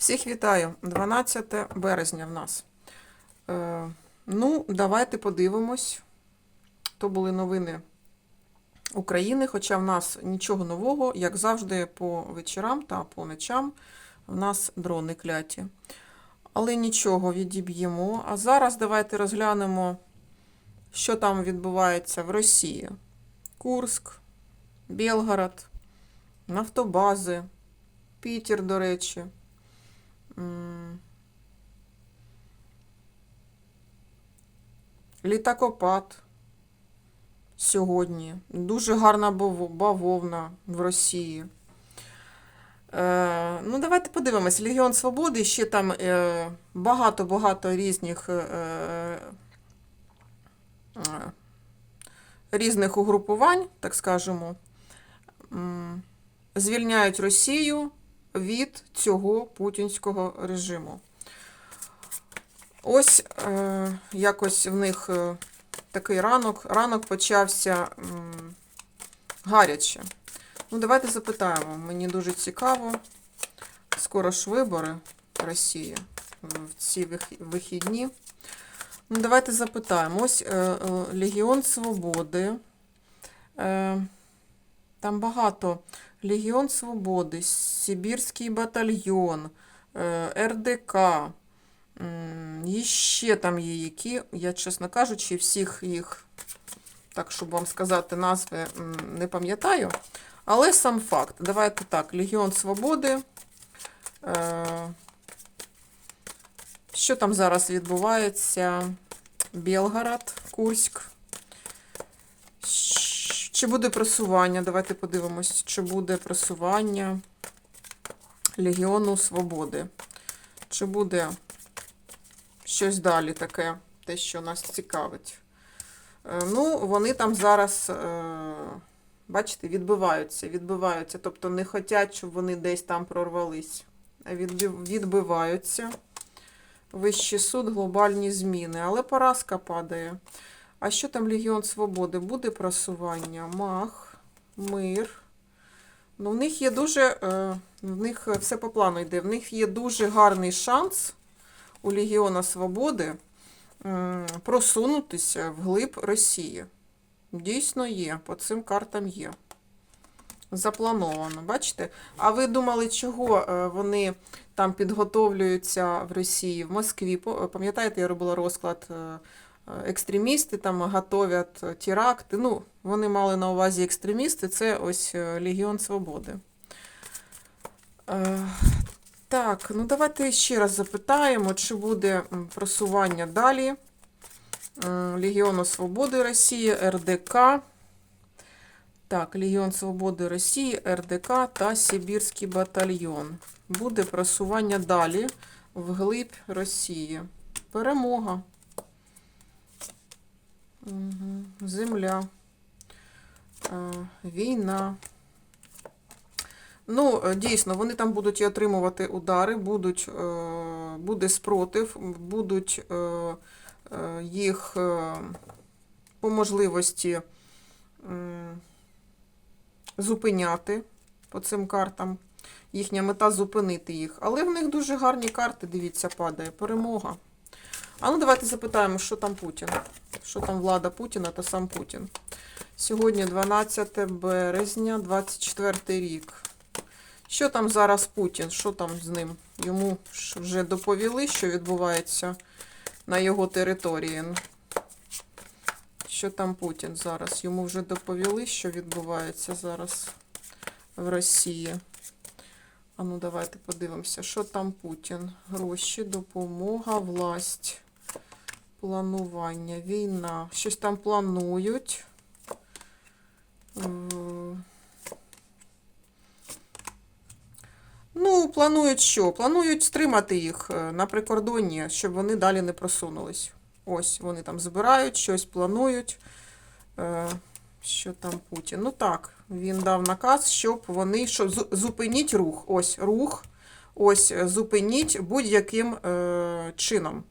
Всіх вітаю! 12 березня в нас. Е, ну, давайте подивимось. То були новини України, хоча в нас нічого нового, як завжди, по вечорам та по ночам в нас дрони кляті. Але нічого відіб'ємо. А зараз давайте розглянемо, що там відбувається в Росії. Курск, Білгород, нафтобази, Пітер, до речі. Літакопад сьогодні. Дуже гарна бавовна в Росії. Е, ну, давайте подивимось. Легіон Свободи, ще там е, багато-багато різних, е, е, різних угрупувань, так скажемо, звільняють Росію від цього путінського режиму. Ось е, якось в них е, такий ранок. Ранок почався м, гаряче. Ну, давайте запитаємо. Мені дуже цікаво. Скоро ж вибори Росії в ці вихідні. Ну, давайте запитаємо. Ось е, е, Легіон Свободи. Е, там багато. Легіон Свободи, Сибірський батальйон, е, РДК. І ще там є які, я, чесно кажучи, всіх їх, так, щоб вам сказати назви, не пам'ятаю. Але сам факт. Давайте так, Легіон Свободи. Е, Що там зараз відбувається? Білгород, Курськ. Чи буде просування? Давайте подивимось, чи буде просування Легіону Свободи. Чи буде щось далі таке, те, що нас цікавить. Е, Ну, вони там зараз, е, бачите, відбиваються, відбиваються. Тобто не хочуть, щоб вони десь там прорвались. Відбиваються. Вищий суд, глобальні зміни. Але поразка падає. А що там Легіон Свободи? Буде просування? Мах, мир. Ну, в них є дуже, е, в них все по плану йде. В них є дуже гарний шанс у Легіона Свободи просунутися вглиб Росії. Дійсно є, по цим картам є. Заплановано, бачите? А ви думали, чого е, вони там підготовлюються в Росії, в Москві? Пам'ятаєте, я робила розклад е, екстремісти там готовять е, теракти. Ну, вони мали на увазі екстремісти, це ось е, Легіон Свободи. Е, Так, ну давайте ще раз запитаємо, чи буде просування далі. Легіону Свободи Росії, РДК. Так, Легіон Свободи Росії, РДК та Сибірський батальйон. Буде просування далі вглиб Росії. Перемога. Земля. Е, Війна. Ну, е, дійсно, вони там будуть і отримувати удари, будуть, е, буде спротив, будуть їх по можливості зупиняти по цим картам. Їхня мета зупинити їх. Але в них дуже гарні карти, дивіться, падає. Перемога. А ну давайте запитаємо, що там Путін. Що там влада Путіна та сам Путін. Сьогодні 12 березня, 24 рік. Що там зараз Путін? Що там з ним? Йому вже доповіли, що відбувається на його території. Що там Путін зараз? Йому вже доповіли, що відбувається зараз в Росії. А ну давайте подивимося, що там Путін. Гроші, допомога, власть, планування, війна. Щось там планують. Е, Ну, планують що? Планують стримати їх е, на прикордонні, щоб вони далі не просунулись. Ось вони там збирають, щось планують. Е, Що там Путін? Ну так, він дав наказ, щоб вони що, зу- зупиніть рух. Ось рух. Ось зупиніть будь-яким е, чином.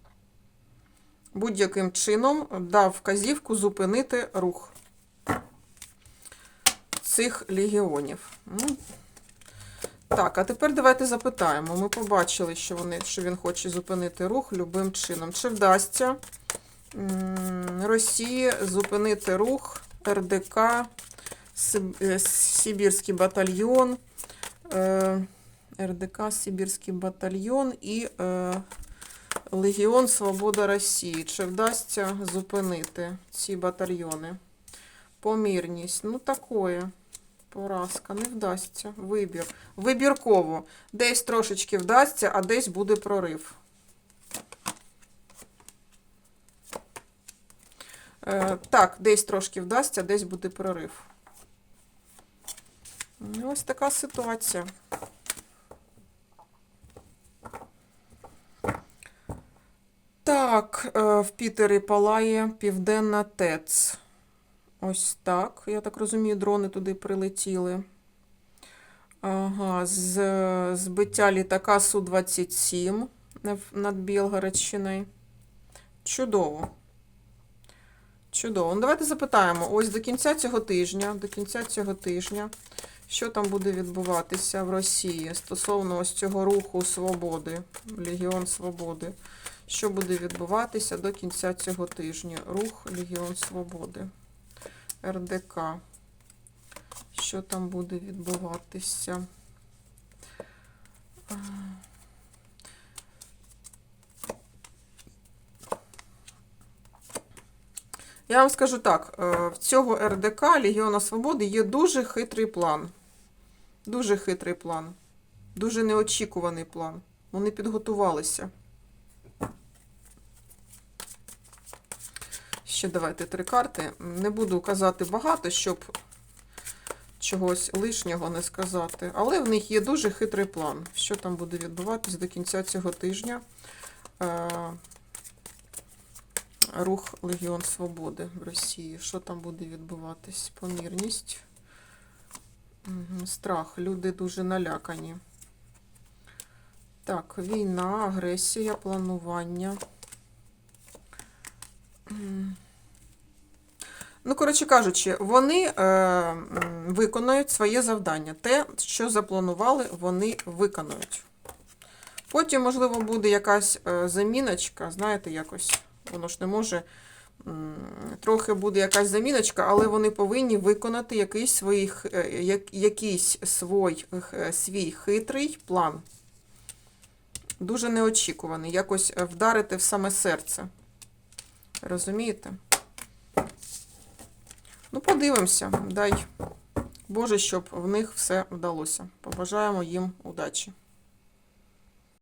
Будь-яким чином дав вказівку зупинити рух цих легіонів. Ну, Так, а тепер давайте запитаємо. Ми побачили, що, вони, що він хоче зупинити рух любим чином. Чи вдасться Росії зупинити рух РДК, е, Сибірський батальйон, е, РДК, Сибірський батальйон і е, Легіон Свобода Росії. Чи вдасться зупинити ці батальйони? Помірність. Ну, такое. Поразка. Не вдасться. Вибір. Вибірково. Десь трошечки вдасться, а десь буде прорив. Е, так, десь трошки вдасться, десь буде прорив. Ось така ситуація. Так, е, в Пітері палає Південна ТЕЦ. Ось так. Я так розумію, дрони туди прилетіли. Ага, з збиття літака Су-27 над Білгородщиною. Чудово. Чудово. Ну, давайте запитаємо. Ось до кінця цього тижня, до кінця цього тижня, що там буде відбуватися в Росії стосовно ось цього руху свободи, Легіон Свободи. Що буде відбуватися до кінця цього тижня? Рух Легіон Свободи. РДК. Що там буде відбуватися? Я вам скажу так: е, в цього РДК Легіона Свободи є дуже хитрий план. Дуже хитрий план. Дуже неочікуваний план. Вони підготувалися. Ще давайте три карти. Не буду казати багато, щоб чогось лишнього не сказати. Але в них є дуже хитрий план. Що там буде відбуватись до кінця цього тижня? Е, Рух Легіон Свободи в Росії. Що там буде відбуватись? Помірність. Страх. Люди дуже налякані. Так, війна, агресія, планування. Ну, коротше кажучи, вони е, м, виконають своє завдання. Те, що запланували, вони виконують. Потім, можливо, буде якась е, заміночка, знаєте, якось, воно ж не може. Трохи буде якась заміночка, але вони повинні виконати якийсь, свій, е, як- якийсь свій, свій хитрий план. Дуже неочікуваний. Якось е, вдарити в саме серце. Розумієте? Ну, подивимося. Дай Боже, щоб в них все вдалося. Побажаємо їм удачі.